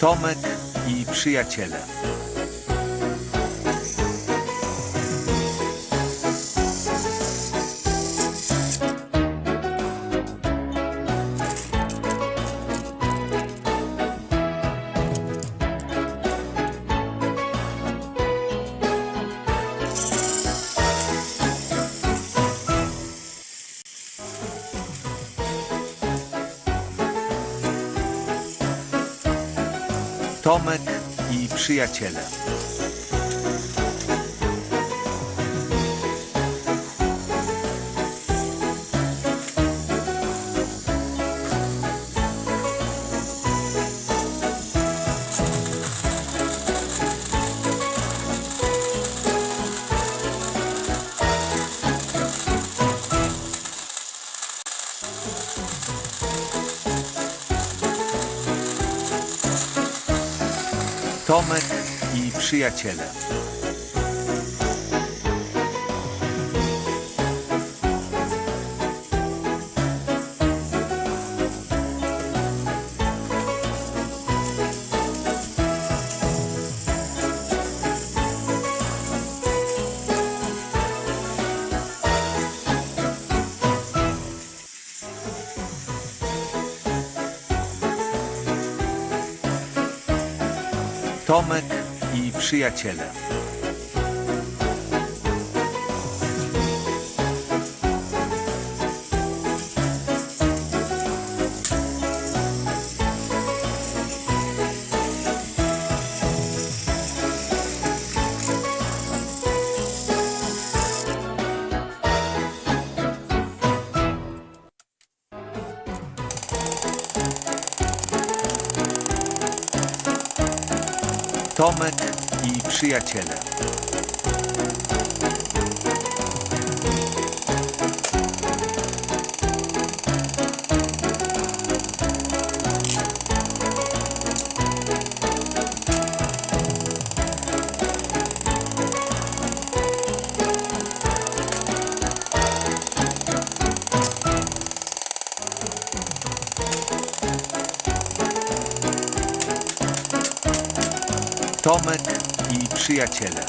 Tomek i przyjaciele. Tomek i przyjaciele. Tomek i przyjaciele. Tomek i przyjaciele. Tomek i przyjaciele. Tomek i przyjaciele.